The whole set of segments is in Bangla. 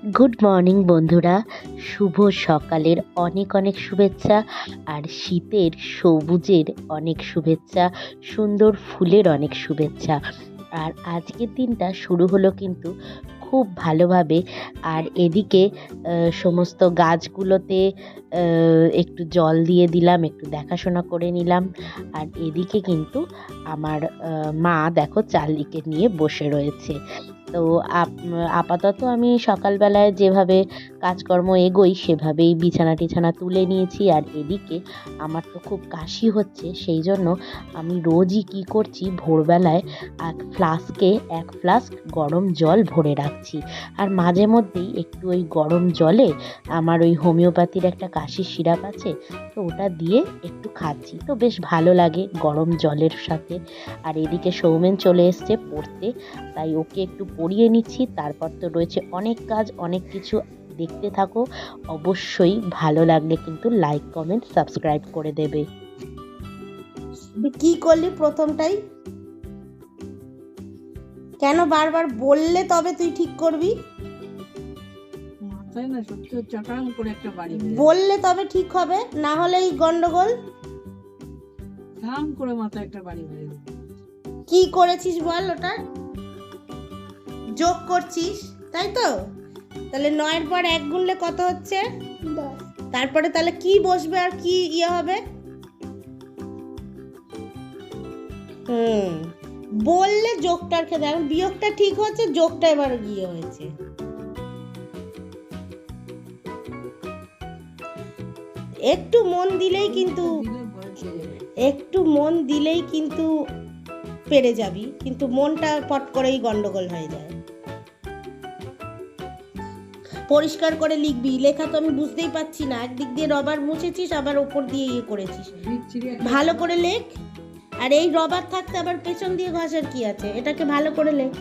গুড মর্নিং বন্ধুরা। শুভ সকালের অনেক অনেক শুভেচ্ছা, আর শীতের সবুজের অনেক শুভেচ্ছা, সুন্দর ফুলের অনেক শুভেচ্ছা। আর আজকের দিনটা শুরু হলো কিন্তু খুব ভালোভাবে, আর এদিকে সমস্ত গাছগুলোতে একটু জল দিয়ে দিলাম, একটু দেখাশোনা করে নিলাম। আর এদিকে কিন্তু আমার মা দেখো চালিকে নিয়ে বসে রয়েছে। তো আপ- আপাতত আমি সকালবেলায় যেভাবে কাজকর্ম এগোই সেভাবেই বিছানা টিছানা তুলে নিয়েছি। আর এদিকে আমার তো খুব কাশি হচ্ছে, সেই জন্য আমি রোজই কী করছি, ভোরবেলায় এক ফ্লাস্কে এক ফ্লাস্ক গরম জল ভরে রাখছি। আর মাঝে মধ্যেই একটু ওই গরম জলে আমার ওই হোমিওপ্যাথির একটা কাশির সিরাপ আছে, তো ওটা দিয়ে একটু খাচ্ছি। তো বেশ ভালো লাগে গরম জলের সাথে। আর এদিকে সৌমেন চলে এসছে পড়তে, তাই ওকে একটু পড়িয়ে নিচ্ছি। তারপর তো রয়েছে অনেক কাজ অনেক কিছু দেখতে থাকো। অবশ্যই ভালো লাগলে কিন্তু লাইক কমেন্ট সাবস্ক্রাইব করে দেবে। তুই কি করলি প্রথমটাই? কেন বারবার বললে তবে তুই ঠিক করবি? বললে তবে ঠিক হবে না হলে এই গন্ডগোল? ধাম করে মাথায় একটা বাড়ি কি করেছিস বল ওটা? যোগ করছিস তাই তো? তাহলে নয়ের পর এক গুনলে কত হচ্ছে? তারপরে তাহলে কি বসবে আর কি ইয়ে হবে? হুম বললে যোগটার ক্ষেত্রে এখন বিয়োগটা ঠিক হচ্ছে যোগটা এবার গিয়ে হয়েছে। একটু মন দিলেই কিন্তু। একটু মন দিলেই কিন্তু পেরে যাবি কিন্তু মনটা পট করেই গন্ডগোল হয়ে যায়। পরিষ্কার করে লিখবি। লেখা তো আমি বুঝতেই পারছি না। একদিক দিয়ে রবার মুছেছিস আবার ওপর দিয়ে ইয়ে করেছিস। ভালো করে লেখ। আর এই রবার থাকতে আবার পেছন দিয়ে ঘষার কি আছে? এটাকে ভালো করে লেখ।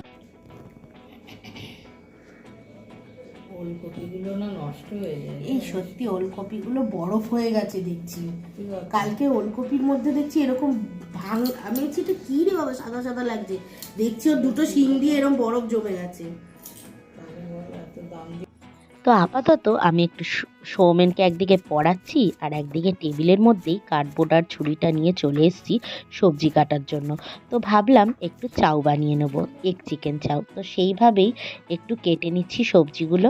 ওলকপিগুলো না নষ্ট হয়ে যায়। এই সত্যি ওলকপিগুলো বরফ হয়ে গেছে দেখছি। কালকে ওলকপির মধ্যে দেখছি এরকম ভাঙ আমি দেখছি এটা কি রে বাবা? সাদা সাদা লাগছে। দেখছি ওর দুটো শিং দিয়ে এরকম বরফ জমে গেছে। দাম তো আপাতত আমি একটু সৌমেনকে একদিকে পড়াচ্ছি আর একদিকে টেবিলের মধ্যেই কার্ডবোর্ড আর ছুরিটা নিয়ে চলে এসেছি সবজি কাটার জন্য। তো ভাবলাম একটু চাউ বানিয়ে নেব এক চিকেন চাউ। তো সেইভাবেই একটু কেটে নিচ্ছি সবজিগুলো।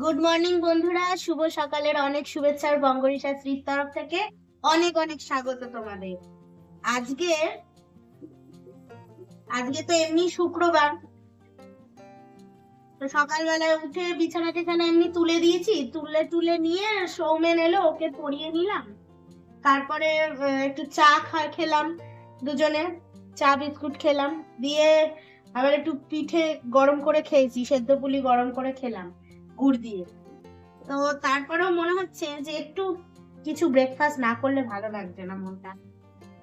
গুড মর্নিং বন্ধুরা। শুভ সকালের অনেক শুভেচ্ছা আর বঙ্গরিসা শ্রীর তরফ থেকে অনেক অনেক স্বাগত তোমাদের। আজকে আজকে তো এমনি শুক্রবার। তো সকালবেলায় উঠে বিছানা টিছানা এমনি তুলে দিয়েছি। তুলে তুলে নিয়ে সৌমেন এলো, ওকে পরিয়ে নিলাম। তারপরে একটু চা খেলাম দুজনে। চা বিস্কুট খেলাম, দিয়ে আবার একটু পিঠে গরম করে খেয়েছি, সেদ্ধ পুলি গরম করে খেলাম, গুড় দিয়ে। তো তারপরেও মনে হচ্ছে যে একটু কিছু ব্রেকফাস্ট না করলে ভালো লাগছে না মনটা।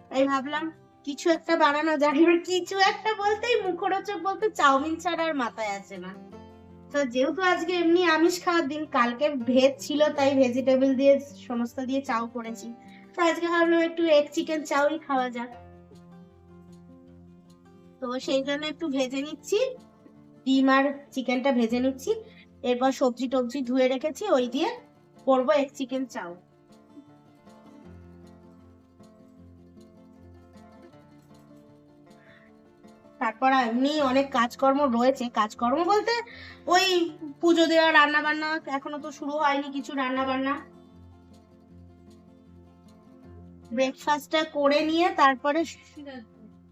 তাই ভাবলাম, কিছু একটা বানানো যায় এবার কিছু একটা বলতেই মুখরোচক বলতে চাউমিন ছাড়া আর মাথায় আসে না। তো যেহেতু আজকে এমনি আমিষ খাওয়ার দিন, কালকে ভেজ ছিল, তাই ভেজিটেবল দিয়ে সমস্ত দিয়ে চাউ করেছি। তো আজকে ভাবলাম একটু এগ চিকেন চাউই খাওয়া যাক। তো সেই জন্য একটু ভেজে নিচ্ছি। ডিম আর চিকেনটা ভেজে নিচ্ছি। এরপর সবজি টবজি ধুয়ে রেখেছি, ওই দিয়ে করব এক চিকেন চাউ তারপর এমনি অনেক কাজকর্ম রয়েছে। কাজকর্ম বলতে ওই পুজো দেওয়া রান্না বান্না এখনও তো শুরু হয়নি কিছু রান্না বান্না ব্রেকফাস্টটা করে নিয়ে তারপরে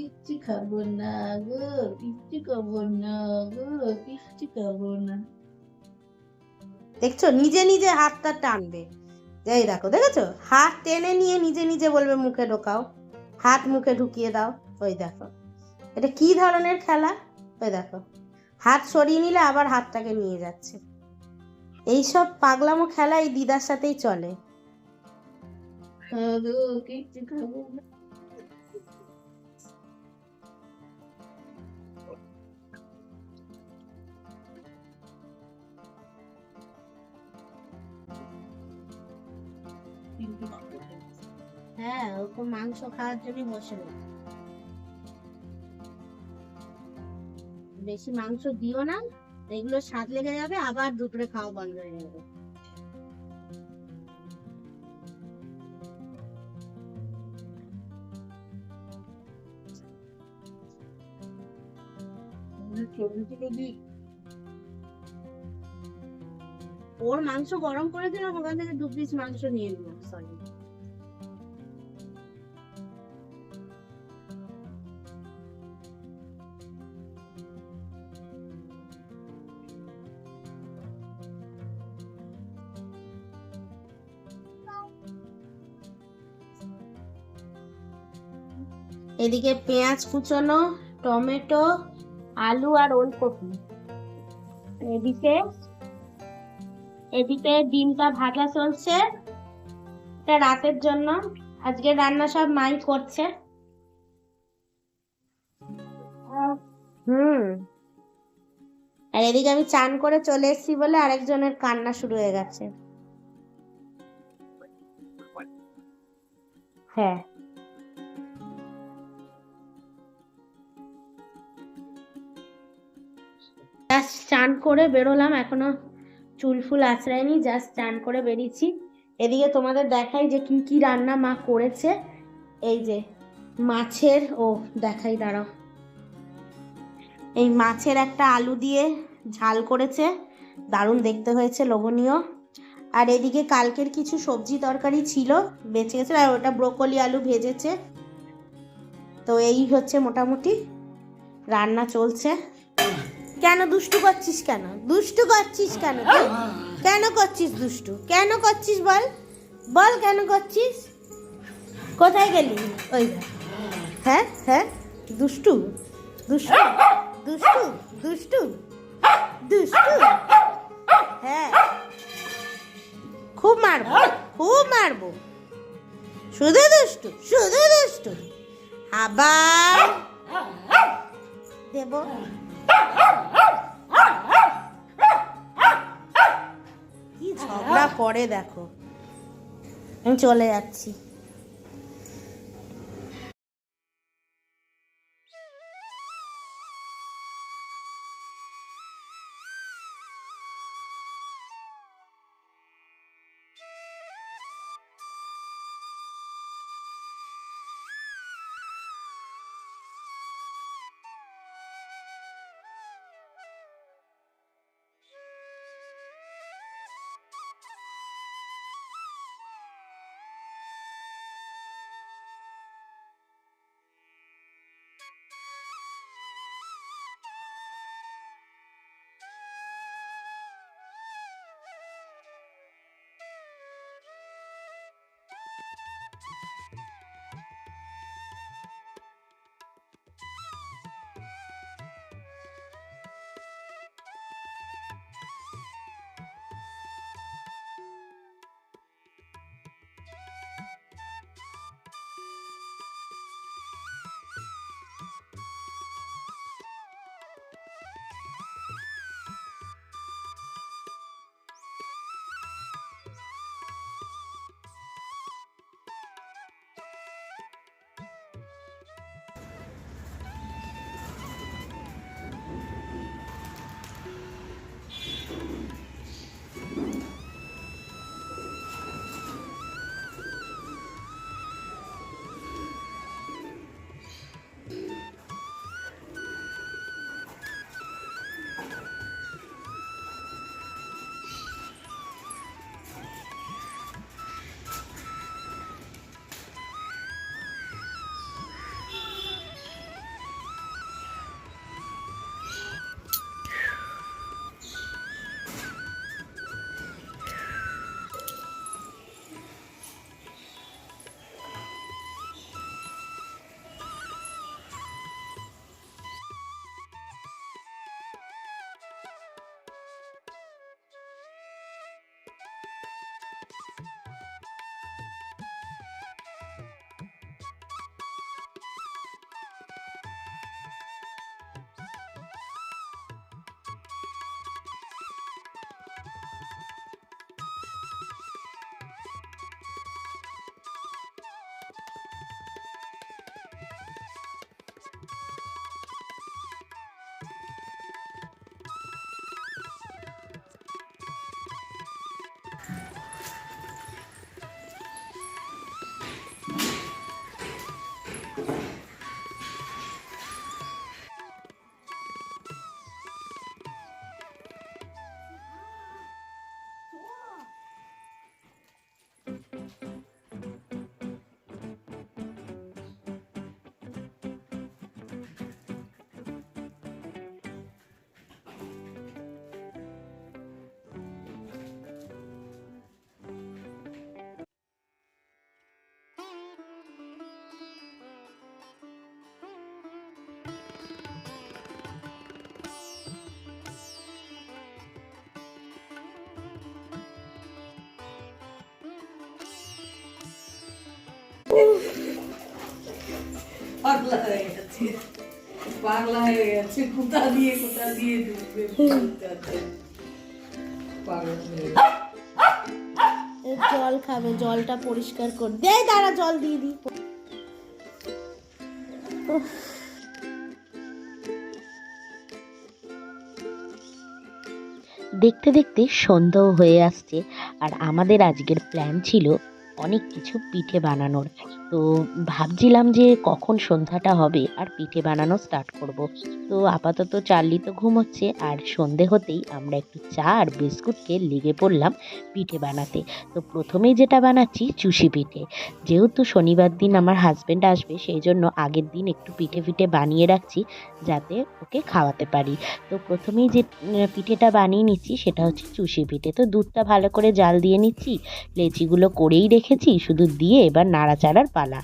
কিচ্ছু খাব না গো কিচ্ছু খাব না গো কিচ্ছু খাব না দেখছ? নিজে নিজে হাতটা টানবে। এই দেখো, দেখেছ? হাত টেনে নিয়ে নিজে নিজে বলবে, মুখে ঢোকাও। হাত মুখে ঢুকিয়ে দাও। ওই দেখো। এটা কি ধরনের খেলা? ওই দেখো। হাত সরিয়ে নিলে আবার হাতটাকে নিয়ে যাচ্ছে। এইসব পাগলামো খেলা এই দিদার সাথেই চলে। খাব না হ্যাঁ ও তো মাংস খাওয়ার জন্য বসে। বেশি মাংস দিও না এগুলো স্বাদ লেগে যাবে আবার দুপুরে খাওয়া বন্ধ হয়ে যাবে। ওর মাংস গরম করে দিলাম ওখান থেকে দু পিস মাংস নিয়ে নিলাম সরি এদিকে পেঁয়াজ কুচোনো টমেটো আলু আর ওলকপি। এদিকে এদিকে ডিমটা ভাজা চলছে। এটা রাতের জন্য। আজকে রান্না সব মাই করছে। হুম। আর এদিকে আমি চান করে চলে এসেছি বলে আরেকজনের কান্না শুরু হয়ে গেছে। হ্যাঁ। জাস্ট চান করে বেরোলাম। এখনও চুল ফুল আঁচড়ায়নি জাস্ট চান করে বেরিয়েছি। এদিকে তোমাদের দেখাই যে কি কি রান্না মা করেছে। এই যে মাছের, ও দেখাই, দাঁড়াও। এই মাছের একটা আলু দিয়ে ঝাল করেছে। দারুণ দেখতে হয়েছে, লোভনীয়। আর এদিকে কালকের কিছু সবজি তরকারি ছিল, বেঁচে গেছে, আর ওটা ব্রোকলি আলু ভেজেছে। তো এই হচ্ছে মোটামুটি রান্না চলছে। কেন দুষ্টু করছিস কেন? দুষ্টু করছিস কেন? কেন করছিস দুষ্টু? কেন করছিস বল? বল কেন করছিস? কোথায় গেলি? ওই হ্যাঁ হ্যাঁ। দুষ্টু দুষ্টু দুষ্টু দুষ্টু দুষ্টু। হ্যাঁ। খুব মারবো খুব মারবো। শুধু দুষ্টু শুধু দুষ্টু। আবার দেবো। কি ঝগড়া করে দেখো। আমি চলে যাচ্ছি। পাগলা হয়ে গেছে পাগলা হয়ে গেছে কোথা দিয়ে কোথা দিয়ে ঢুকবে বুঝতে পারছে না। পাগল হয়ে গেছে। এ জল খাবে জলটা পরিষ্কার কর দে দাঁড়া জল দিয়ে দি দেখতে দেখতে সন্ধ্যাও হয়ে আসছে আর আমাদের আজকের প্ল্যান ছিল অনেক কিছু পিঠে বানানোর। তো ভাবছিলাম যে কখন সন্ধ্যাটা হবে আর পিঠে বানানো স্টার্ট করব। তো আপাতত চার্লি তো ঘুমোচ্ছে আর সন্ধে হতেই আমরা একটু চা আর বিস্কুটকে লেগে পড়লাম পিঠে বানাতে। তো প্রথমেই যেটা বানাচ্ছি চুষি পিঠে। যেহেতু শনিবার দিন আমার হাজব্যান্ড আসবে, সেই জন্য আগের দিন একটু পিঠে ফিঠে বানিয়ে রাখছি যাতে ওকে খাওয়াতে পারি। তো প্রথমেই যে পিঠেটা বানিয়ে নিচ্ছি সেটা হচ্ছে চুষি পিঠে। তো দুধটা ভালো করে জাল দিয়ে নিচ্ছি, লেচিগুলো করেই রেখেছি শুধু দিয়ে এবার নাড়াচাড়ার পালা।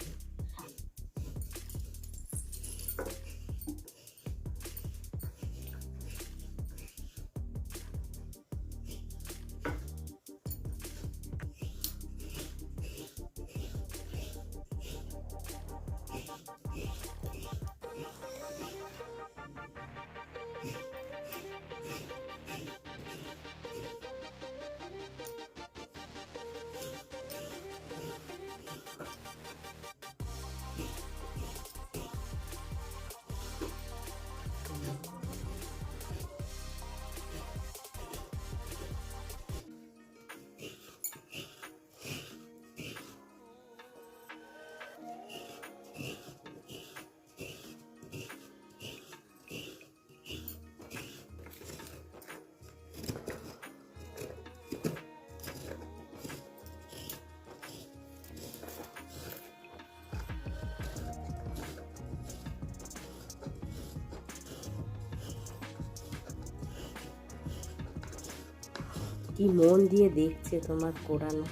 কি মন দিয়ে দেখছে তোমার কোরানো?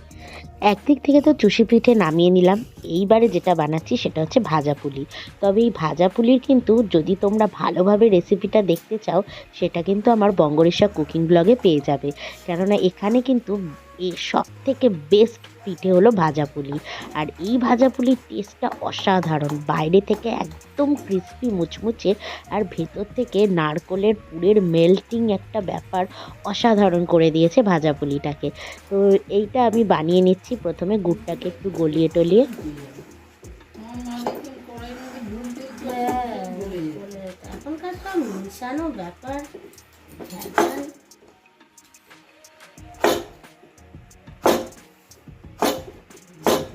একদিক থেকে তো চুষি পিঠে নামিয়ে নিলাম। এইবারে যেটা বানাচ্ছি সেটা হচ্ছে ভাজা পুলি। তবে এই ভাজা পুলির কিন্তু যদি তোমরা ভালোভাবে রেসিপিটা দেখতে চাও, সেটা কিন্তু আমার বঙ্গরেশা কুকিং ব্লগে পেয়ে যাবে। কেননা এখানে কিন্তু সব থেকে বেস্ট পিঠে হলো ভাজা পুলি। আর এই ভাজা পুলির টেস্টটা অসাধারণ। বাইরে থেকে একদম ক্রিস্পি মুচমুচে আর ভেতর থেকে নারকলের পুরের মেল্টিং একটা ব্যাপার অসাধারণ করে দিয়েছে ভাজা পুলিটাকে। তো এইটা আমি বানিয়ে নিচ্ছি। প্রথমে গুড়টাকে একটু গলিয়ে টলিয়ে। এখনকার সব মিশানো ব্যাপার।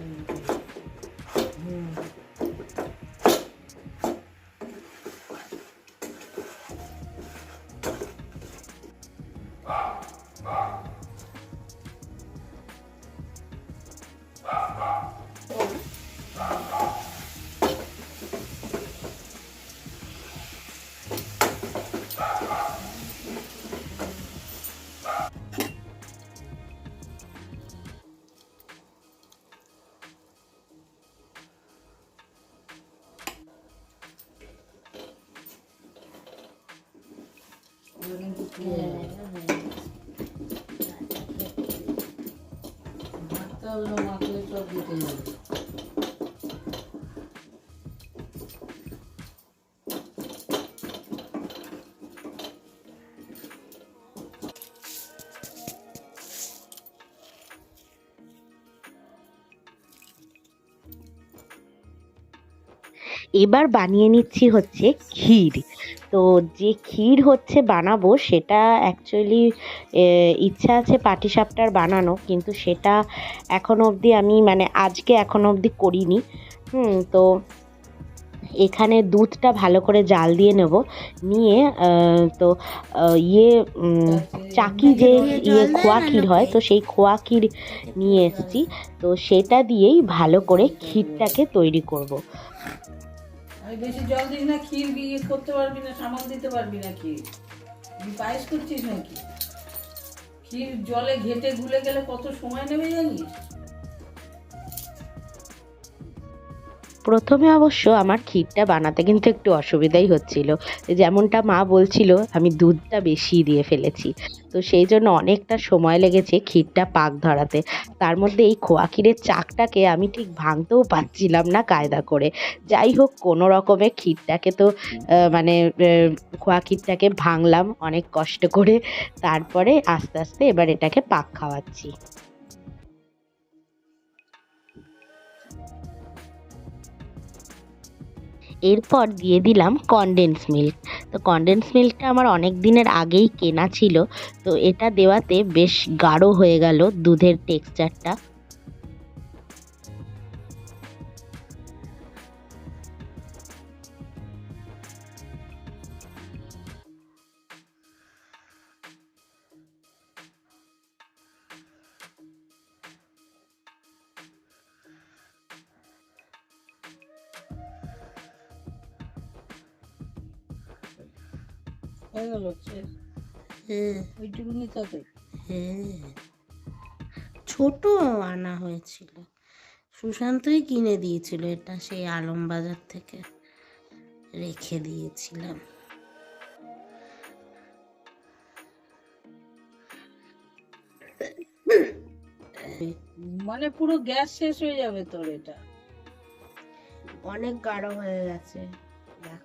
Mm-hmm. এবার বানিয়ে নিচ্ছি হচ্ছে ক্ষীর। তো যে ক্ষীর হচ্ছে বানাবো, সেটা অ্যাকচুয়ালি ইচ্ছা আছে পাটিসাপটার বানানো, কিন্তু সেটা এখনও অবধি আমি মানে আজকে এখনও অবধি করিনি হুম, তো এখানে দুধটা ভালো করে জাল দিয়ে নেব, নিয়ে তো ইয়ে চাকি যে ইয়ে খোয়া ক্ষীর হয়, তো সেই খোয়া ক্ষীর নিয়ে এসেছি তো সেটা দিয়েই ভালো করে ক্ষীরটাকে তৈরি করব। বেশি জল দিস না, ক্ষীর বিয়ে করতে পারবি না সামাল দিতে পারবি না ক্ষীর তুই পায়েস করছিস নাকি? ক্ষীর জলে ঘেটে গুলে গেলে কত সময় নেবে জানিস? প্রথমে অবশ্য আমার ক্ষীরটা বানাতে কিন্তু একটু অসুবিধাই হচ্ছিল। যেমনটা মা বলছিল, আমি দুধটা বেশি দিয়ে ফেলেছি। তো সেই জন্য অনেকটা সময় লেগেছে ক্ষীরটা পাক ধরাতে। তার মধ্যে এই খোয়া ক্ষীরের চাকটাকে আমি ঠিক ভাঙতেও পারছিলাম না কায়দা করে। যাই হোক, কোনো রকমে ক্ষীরটাকে তো মানে খোয়া ক্ষীরটাকে ভাঙলাম অনেক কষ্ট করে। তারপরে আস্তে আস্তে এবার এটাকে পাক খাওয়াচ্ছি। এরপর দিয়ে দিলাম কনডেন্স মিল্ক তো কনডেন্স মিল্কটা আমার অনেক দিনের আগেই কেনা ছিল। তো এটা দেওয়াতে বেশ গাঢ় হয়ে গেল দুধের টেক্সচারটা হয়ে গেল। হ্যাঁ। ওইটুকুনি তাতে হ্যাঁ। ছোট আনা হয়েছিল। সুশান্তই কিনে দিয়েছিল এটা সেই আলমবাজার থেকে রেখে দিয়েছিলাম। মানে পুরো গ্যাস শেষ হয়ে যাবে তোর এটা। অনেক গাঢ় হয়ে গেছে।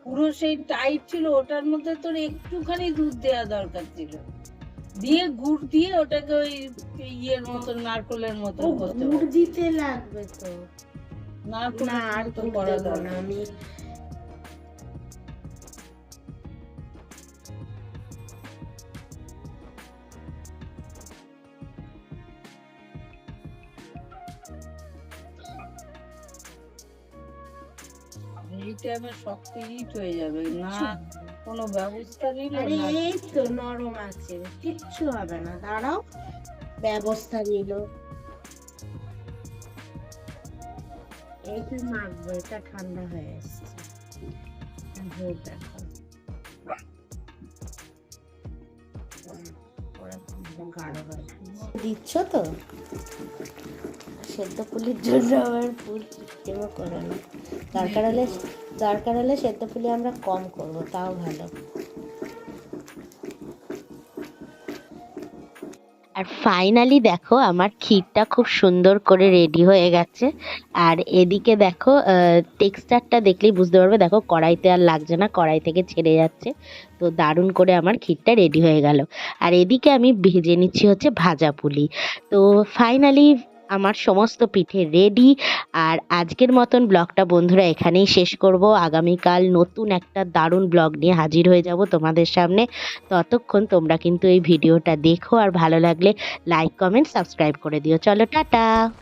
পুরো সেই টাইট ছিল ওটার মধ্যে তোর একটুখানি দুধ দেওয়া দরকার ছিল। দিয়ে গুড় দিয়ে ওটাকে ওই ইয়ের মতো নারকলের মতো গুড় দিতে লাগবে তো। নারকল না আর তো করা আমি। এই শক্ত হিট হয়ে যাবে। না কোনো ব্যবস্থা নিল না। এই তো নরম আছে কিচ্ছু হবে না। দাঁড়াও ব্যবস্থা নিল। এইটা মাখবো এটা ঠান্ডা হয়ে এসছে। দেখো। দিচ্ছ তো? সেদ্ধ পুলির জন্য আমার ফুল সিস্টেমও করে না। দরকার হলে দরকার হলে সেদ্ধ পুলি আমরা কম করব, তাও ভালো। আর ফাইনালি দেখো, আমার ক্ষীরটা খুব সুন্দর করে রেডি হয়ে গেছে। আর এদিকে দেখো টেক্সচারটা দেখলেই বুঝতে পারবে, দেখো কড়াইতে আর লাগছে না, কড়াই থেকে ছেড়ে যাচ্ছে। তো দারুণ করে আমার ক্ষীরটা রেডি হয়ে গেল। আর এদিকে আমি ভেজে নিচ্ছি হচ্ছে ভাজা পুলি। তো ফাইনালি আমার সমস্ত পিঠে রেডি আর আজকের মতন ব্লগটা বন্ধুরা এখানেই শেষ করব। আগামীকাল নতুন একটা দারুণ ব্লগ নিয়ে হাজির হয়ে যাব তোমাদের সামনে। ততক্ষণ তোমরা কিন্তু এই ভিডিওটা দেখো। আর ভালো লাগলে লাইক কমেন্ট সাবস্ক্রাইব করে দিও। চলো, টাটা!